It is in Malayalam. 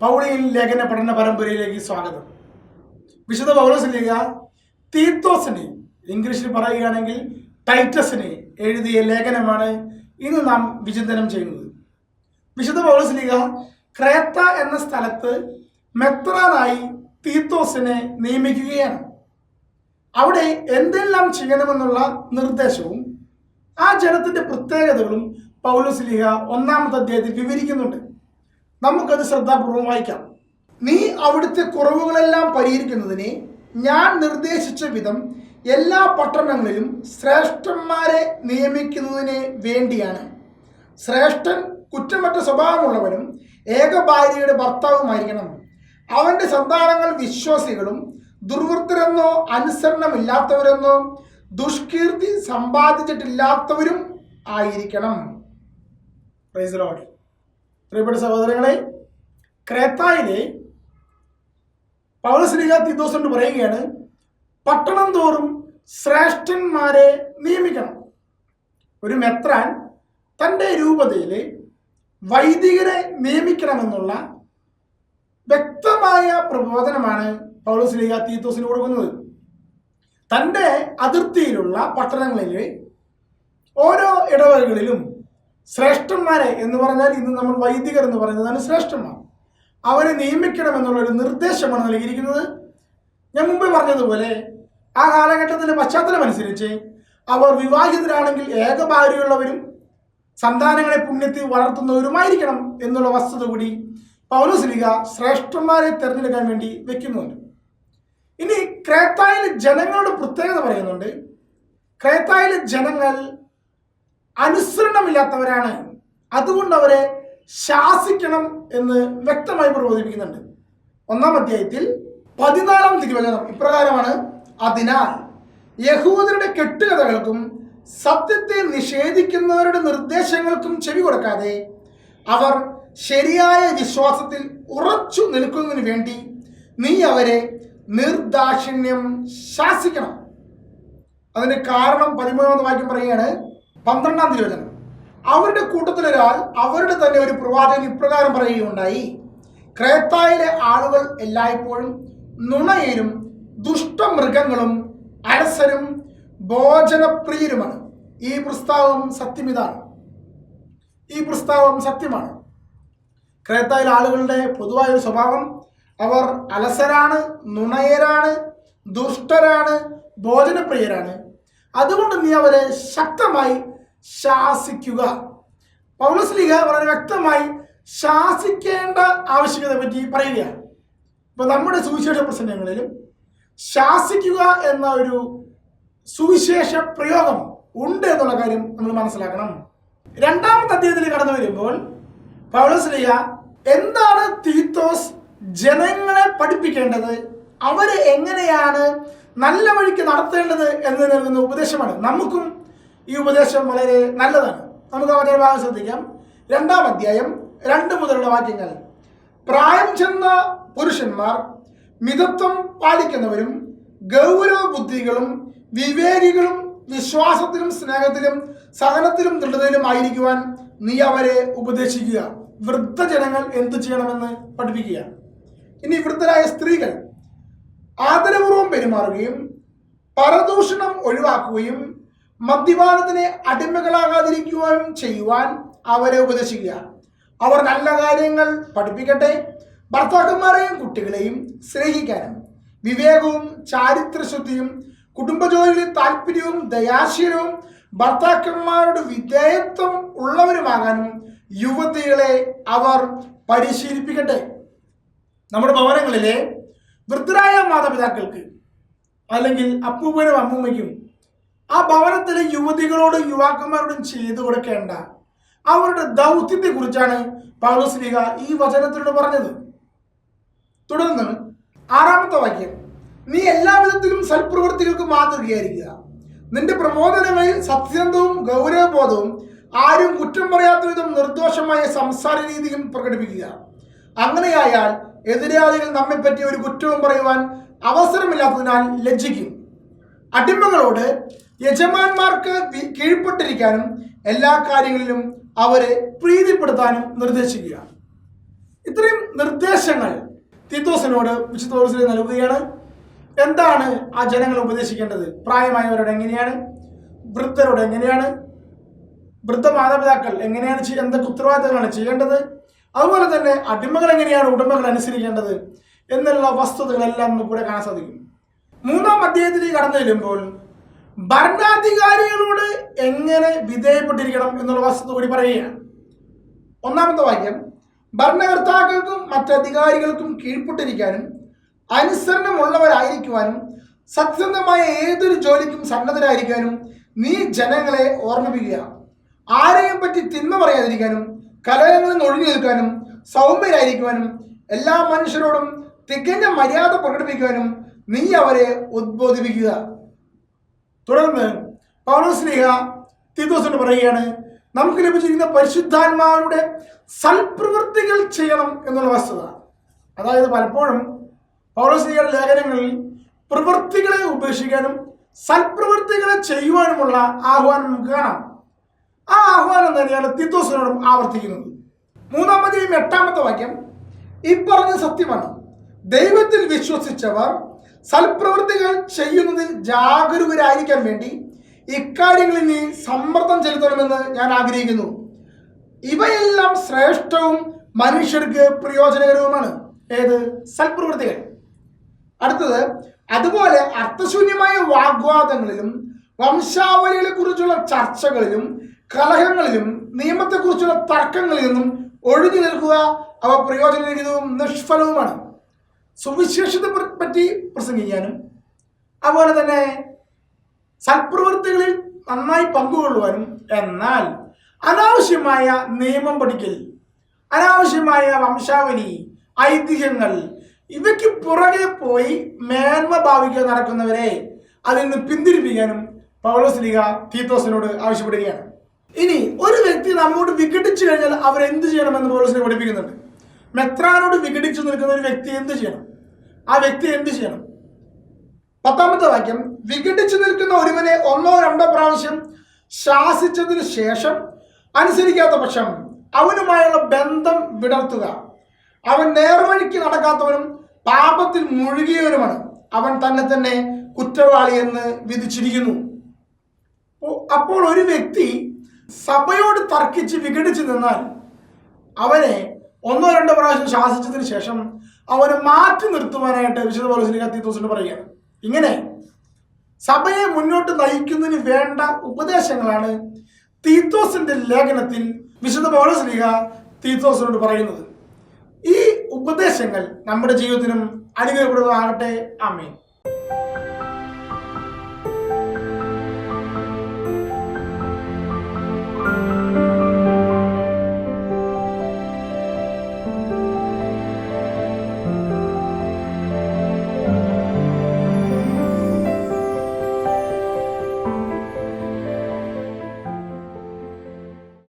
പൗളിയിൽ ലേഖന പഠന പരമ്പരയിലേക്ക് സ്വാഗതം. വിശുദ്ധ പൗലോസ് ലേഖ തീത്തോസിനെ ഇംഗ്ലീഷിൽ പറയുകയാണെങ്കിൽ ടൈറ്റസിനെ എഴുതിയ ലേഖനമാണ് ഇന്ന് നാം വിചിന്തനം ചെയ്യുന്നത്. വിശുദ്ധ പൗലോസ് ലീഗ ക്രേത്ത എന്ന സ്ഥലത്ത് മെത്രാനായി തീത്തോസിനെ നിയമിക്കുകയാണ്. അവിടെ എന്തെല്ലാം ചെയ്യണമെന്നുള്ള നിർദ്ദേശവും ആ ജനത്തിന്റെ പ്രത്യേകതകളും പൗലോസ് പൗലോസ്ലിഹ ഒന്നാമത്തെ അധ്യായത്തിൽ വിവരിക്കുന്നുണ്ട്. നമുക്കത് ശ്രദ്ധാപൂർവം വായിക്കാം. നീ അവിടുത്തെ കുറവുകളെല്ലാം പരിഹരിക്കുന്നതിന് ഞാൻ നിർദ്ദേശിച്ച വിധം എല്ലാ പട്ടണങ്ങളിലും ശ്രേഷ്ഠന്മാരെ നിയമിക്കുന്നതിന് വേണ്ടിയാണ്. ശ്രേഷ്ഠൻ കുറ്റമറ്റ സ്വഭാവമുള്ളവനും ഏക ഭാര്യയുടെ ഭർത്താവുമായിരിക്കണം. അവന്റെ സന്താനങ്ങൾ വിശ്വാസികളും ദുർവൃത്തരെന്നോ അനുസരണമില്ലാത്തവരെന്നോ ദുഷ്കീർത്തി സമ്പാദിച്ചിട്ടില്ലാത്തവരും ആയിരിക്കണം. പ്രൈസ് ലോർഡ് പ്രിയപ്പെട്ട സഹോദരങ്ങളെ ക്രേത്തായിലെ പൗലശ്രീക തിദോസ് കൊണ്ട് പറയുകയാണ് പട്ടണം തോറും ശ്രേഷ്ഠന്മാരെ നിയമിക്കണം. ഒരു മെത്രാൻ തന്റെ രൂപതയിൽ വൈദികരെ നിയമിക്കണമെന്നുള്ള വ്യക്തമായ പ്രബോധനമാണ് പൗലോസ്ലിക തീത്തോസിന് കൊടുക്കുന്നത്. തന്റെ അതിർത്തിയിലുള്ള പട്ടണങ്ങളിൽ ഓരോ ഇടവകളിലും ശ്രേഷ്ഠന്മാരെ എന്ന് പറഞ്ഞാൽ ഇന്ന് നമ്മൾ വൈദികർ എന്ന് പറയുന്നതാണ് ശ്രേഷ്ഠന്മാർ. അവരെ നിയമിക്കണം എന്നുള്ളൊരു നിർദ്ദേശമാണ് നൽകിയിരിക്കുന്നത്. ഞാൻ മുമ്പ് പറഞ്ഞതുപോലെ ആ കാലഘട്ടത്തിന്റെ പശ്ചാത്തലം അനുസരിച്ച് അവർ വിവാഹിതരാണെങ്കിൽ ഏകഭാര്യയുള്ളവരും സന്താനങ്ങളെ പുണ്യത്തിൽ വളർത്തുന്നവരുമായിരിക്കണം എന്നുള്ള വസ്തുത കൂടി പൗലോസ്ലിക ശ്രേഷ്ഠന്മാരെ തിരഞ്ഞെടുക്കാൻ വേണ്ടി വെക്കുന്നുണ്ട്. ഇനി ക്രേത്തായിലെ ജനങ്ങളുടെ പ്രത്യേകത പറയുന്നുണ്ട്. ക്രേത്തായിലെ ജനങ്ങൾ അനുസരണമില്ലാത്തവരാണ്. അതുകൊണ്ട് അവരെ ശാസിക്കണം എന്ന് വ്യക്തമായി പ്രബോധിപ്പിക്കുന്നുണ്ട്. ഒന്നാം അധ്യായത്തിൽ പതിനാലാം തിരുവചനം ഇപ്രകാരമാണ് അതിനാൽ യഹൂദരുടെ കെട്ടുകഥകൾക്കും സത്യത്തെ നിഷേധിക്കുന്നവരുടെ നിർദ്ദേശങ്ങൾക്കും ചെവി കൊടുക്കാതെ അവർ ശരിയായ വിശ്വാസത്തിൽ ഉറച്ചു നിൽക്കുന്നതിന് വേണ്ടി നീ അവരെ നിർദാക്ഷിണ്യം ശാസിക്കണം. അതിന് കാരണം പതിമൂന്നാമത് വാക്യം പറയുകയാണ് പന്ത്രണ്ടാം തിരുവചനം. അവരുടെ കൂട്ടത്തിലൊരാൾ അവരുടെ തന്നെ ഒരു പ്രവാചകൻ ഇപ്രകാരം പറയുകയുണ്ടായി. ക്രേത്തായിലെ ആളുകൾ എല്ലായ്പ്പോഴും നുണയരും ദുഷ്ടമൃഗങ്ങളും അലസരും ഭോജനപ്രിയരുമാണ്. ഈ പ്രസ്താവം സത്യമിതാണ് ഈ പ്രസ്താവം സത്യമാണ്. ക്രേത്തായിലെ ആളുകളുടെ പൊതുവായ ഒരു സ്വഭാവം അവർ അലസരാണ് നുണയരാണ് ദുഷ്ടരാണ് ഭോജനപ്രിയരാണ്. അതുകൊണ്ട് നീ അവരെ ശക്തമായി ശാസിക്കുക. പൗലസ്ലിഹ വളരെ വ്യക്തമായി ശാസിക്കേണ്ട ആവശ്യകതയെ പറ്റി പറയുകയാണ്. ഇപ്പൊ നമ്മുടെ സുവിശേഷ പ്രസംഗങ്ങളിലും ശാസിക്കുക എന്ന ഒരു സുവിശേഷ പ്രയോഗം ഉണ്ട് എന്നുള്ള കാര്യം നമ്മൾ മനസ്സിലാക്കണം. രണ്ടാമത്തെ അധ്യായത്തിൽ കടന്നു വരുമ്പോൾ പൗലസ്ലിഹ എന്താണ് തീത്തോസ് ജനങ്ങളെ പഠിപ്പിക്കേണ്ടത്? അവരെ എങ്ങനെയാണ് നല്ല വഴിക്ക് നടത്തേണ്ടത് എന്ന് നൽകുന്ന ഉപദേശമാണ്. നമുക്കും ഈ ഉപദേശം വളരെ നല്ലതാണ്. നമുക്ക് അവരുടെ ഭാഗം ശ്രദ്ധിക്കാം. രണ്ടാം അധ്യായം രണ്ട് മുതലുള്ള വാക്യങ്ങൾ. പ്രായം ചെന്ന പുരുഷന്മാർ മിതത്വം പാലിക്കുന്നവരും ഗൗരവ ബുദ്ധികളും വിവേകികളും വിശ്വാസത്തിലും സ്നേഹത്തിലും സഹനത്തിലും ദൃഢതയിലും ആയിരിക്കുവാൻ നീ അവരെ ഉപദേശിക്കുക. വൃദ്ധജനങ്ങൾ എന്തു ചെയ്യണമെന്ന് പഠിപ്പിക്കുക. ഇനി വൃദ്ധരായ സ്ത്രീകൾ ആദരപൂർവം പെരുമാറുകയും പരദൂഷണം ഒഴിവാക്കുകയും മദ്യപാനത്തിന് അടിമകളാകാതിരിക്കുകയും ചെയ്യുവാൻ അവരെ ഉപദേശിക്കുക. അവർ നല്ല കാര്യങ്ങൾ പഠിപ്പിക്കട്ടെ. ഭർത്താക്കന്മാരെയും കുട്ടികളെയും സ്നേഹിക്കാനും വിവേകവും ചാരിത്രശുദ്ധിയും കുടുംബജോലിയിൽ താല്പര്യവും ദയാശീലവും ഭർത്താക്കന്മാരുടെ വിധേയത്വം ഉള്ളവരുമാകാനും യുവതികളെ അവർ പരിശീലിപ്പിക്കട്ടെ. നമ്മുടെ ഭവനങ്ങളിലെ വൃദ്ധരായ മാതാപിതാക്കൾക്ക് അല്ലെങ്കിൽ അപ്പൂപ്പനും അമ്മൂമ്മയ്ക്കും ആ ഭവനത്തിലെ യുവതികളോടും യുവാക്കന്മാരോടും ചെയ്തു കൊടുക്കേണ്ട അവരുടെ ദൗത്യത്തെ കുറിച്ചാണ് പൗലോസ്ലിക ഈ വചനത്തിലൂടെ പറഞ്ഞത്. തുടർന്ന് ആറാമത്തെ വാക്യം. നീ എല്ലാവിധത്തിലും സൽപ്രവൃത്തികൾക്ക് മാതൃകയായിരിക്കുക. നിന്റെ പ്രബോധനങ്ങളിൽ സത്യസന്ധവും ഗൗരവബോധവും ആരും കുറ്റം പറയാത്ത വിധം നിർദോഷമായ സംസാര രീതിയും പ്രകടിപ്പിക്കുക. അങ്ങനെയായാൽ എതിരാളികൾ നമ്മെപ്പറ്റി ഒരു കുറ്റവും പറയുവാൻ അവസരമില്ലാത്തതിനാൽ ലജ്ജിക്കും. അടിമകളോട് യജമാന്മാർക്ക് കീഴ്പ്പെട്ടിരിക്കാനും എല്ലാ കാര്യങ്ങളിലും അവരെ പ്രീതിപ്പെടുത്താനും നിർദ്ദേശിക്കുക. ഇത്രയും നിർദ്ദേശങ്ങൾ തീത്തോസിനോട് വിശുദ്ധോസിനെ നൽകുകയാണ്. എന്താണ് ആ ജനങ്ങൾ ഉപദേശിക്കേണ്ടത്? പ്രായമായവരോട് എങ്ങനെയാണ്? വൃദ്ധരോട് എങ്ങനെയാണ്? വൃദ്ധ മാതാപിതാക്കൾ എങ്ങനെയാണ് എന്തൊക്കെ ഉത്തരവാദിത്തങ്ങളാണ് ചെയ്യേണ്ടത്? അതുപോലെ തന്നെ അടിമകൾ എങ്ങനെയാണ് ഉടമകൾ അനുസരിക്കേണ്ടത് എന്നുള്ള വസ്തുതകളെല്ലാം നമുക്ക് ഇവിടെ കാണാൻ സാധിക്കും. മൂന്നാം അധ്യായത്തിലേക്ക് കടന്നു ചെല്ലുമ്പോൾ ഭരണാധികാരികളോട് എങ്ങനെ വിധേയപ്പെട്ടിരിക്കണം എന്നുള്ള വസ്തുത കൂടി പറയുകയാണ്. ഒന്നാമത്തെ വാക്യം ഭരണകർത്താക്കൾക്കും മറ്റധികാരികൾക്കും കീഴ്പ്പെട്ടിരിക്കാനും അനുസരണമുള്ളവരായിരിക്കുവാനും സത്യസന്ധമായ ഏതൊരു ജോലിക്കും സന്നദ്ധരായിരിക്കാനും നീ ജനങ്ങളെ ഓർമ്മിപ്പിക്കുക. ആരെയും പറ്റി തിന്മ പറയാതിരിക്കാനും കലഹങ്ങളിൽ നിന്ന് ഒഴിഞ്ഞു നിൽക്കാനും സൗമ്യരായിരിക്കുവാനും എല്ലാ മനുഷ്യരോടും തികഞ്ഞ മര്യാദ പ്രകടിപ്പിക്കുവാനും നീ അവരെ ഉദ്ബോധിപ്പിക്കുക. തുടർന്ന് പൗരസ്നേഹ തിദോസിന് പറയുകയാണ് നമുക്ക് ലഭിച്ചിരിക്കുന്ന പരിശുദ്ധാത്മാവിയുടെ സൽപ്രവൃത്തികൾ ചെയ്യണം എന്നുള്ള വസ്തുത. അതായത് പലപ്പോഴും പൗരസ്നേഹയുടെ ലേഖനങ്ങളിൽ പ്രവൃത്തികളെ ഉപേക്ഷിക്കാനും സൽപ്രവൃത്തികളെ ചെയ്യുവാനുമുള്ള ആഹ്വാനം നമുക്ക് കാണാം. ആ ആഹ്വാനം തന്നെയാണ് തിത്തോസിനോടും ആവർത്തിക്കുന്നത്. മൂന്നാമത്തെയും എട്ടാമത്തെ വാക്യം. ഈ പറഞ്ഞ സത്യമാണ്. ദൈവത്തിൽ വിശ്വസിച്ചവർ സൽപ്രവൃത്തികൾ ചെയ്യുന്നതിൽ ജാഗരൂകരായിരിക്കാൻ വേണ്ടി ഇക്കാര്യങ്ങളിൽ നീ സമ്മർദ്ദം ചെലുത്തണമെന്ന് ഞാൻ ആഗ്രഹിക്കുന്നു. ഇവയെല്ലാം ശ്രേഷ്ഠവും മനുഷ്യർക്ക് പ്രയോജനകരവുമാണ്. ഏത്? സൽപ്രവൃത്തികൾ. അടുത്തത് അതുപോലെ അർത്ഥശൂന്യമായ വാഗ്വാദങ്ങളിലും വംശാവലികളെ കുറിച്ചുള്ള ചർച്ചകളിലും കലഹങ്ങളിലും നിയമത്തെക്കുറിച്ചുള്ള തർക്കങ്ങളിൽ നിന്നും ഒഴിഞ്ഞു നിൽക്കുക അവ പ്രയോജനരഹിതവും നിഷ്ഫലവുമാണ്. സുവിശേഷത്തെ പറ്റി പ്രസംഗിക്കാനും അതുപോലെ തന്നെ സൽപ്രവൃത്തികളിൽ നന്നായി പങ്കുകൊള്ളുവാനും എന്നാൽ അനാവശ്യമായ നിയമം പഠിക്കൽ അനാവശ്യമായ വംശാവലി ഐതിഹ്യങ്ങൾ ഇവയ്ക്ക് പുറകെ പോയി മേന്മ ഭാവിക്കാൻ നടക്കുന്നവരെ അതിൽ നിന്ന് പിന്തിരിപ്പിക്കാനും പൗലോസ്ലിക തീത്തോസിനോട് ആവശ്യപ്പെടുകയാണ്. ഇനി ഒരു വ്യക്തി നമ്മോട് വിഘടിച്ചു കഴിഞ്ഞാൽ അവർ എന്ത് ചെയ്യണമെന്ന് പോലീസിനെ പഠിപ്പിക്കുന്നുണ്ട്. മെത്രാനോട് വിഘടിച്ചു നിൽക്കുന്ന ഒരു വ്യക്തി എന്ത് ചെയ്യണം? ആ വ്യക്തി എന്ത് ചെയ്യണം? പത്താമത്തെ വാക്യം വിഘടിച്ചു നിൽക്കുന്ന ഒരുവനെ ഒന്നോ രണ്ടോ പ്രാവശ്യം ശാസിച്ചതിന് ശേഷം അനുസരിക്കാത്ത പക്ഷം അവനുമായുള്ള ബന്ധം വിടർത്തുക. അവൻ നേർവഴിക്ക് നടക്കാത്തവനും പാപത്തിൽ മുഴുകിയവനുമാണ്. അവൻ തന്നെ തന്നെ കുറ്റവാളി എന്ന് വിധിച്ചിരിക്കുന്നു. അപ്പോൾ ഒരു വ്യക്തി സഭയോട് തർക്കിച്ച് വിഘടിച്ച് നിന്നാൽ അവനെ ഒന്നോ രണ്ടോ പ്രാവശ്യം ശാസിച്ചതിന് ശേഷം അവനെ മാറ്റി നിർത്തുവാനായിട്ട് വിശുദ്ധ പോലീസിന് തീത്തോസിന് പറയുകയാണ്. ഇങ്ങനെ സഭയെ മുന്നോട്ട് നയിക്കുന്നതിന് വേണ്ട ഉപദേശങ്ങളാണ് തീത്തോസിന്റെ ലേഖനത്തിൽ വിശുദ്ധ പൗരസ്ലിഹ തീത്തോസിനോട് പറയുന്നത്. ഈ ഉപദേശങ്ങൾ നമ്മുടെ ജീവിതത്തിനും അനുഗ്രഹപ്രദമാകട്ടെ. ആമേൻ.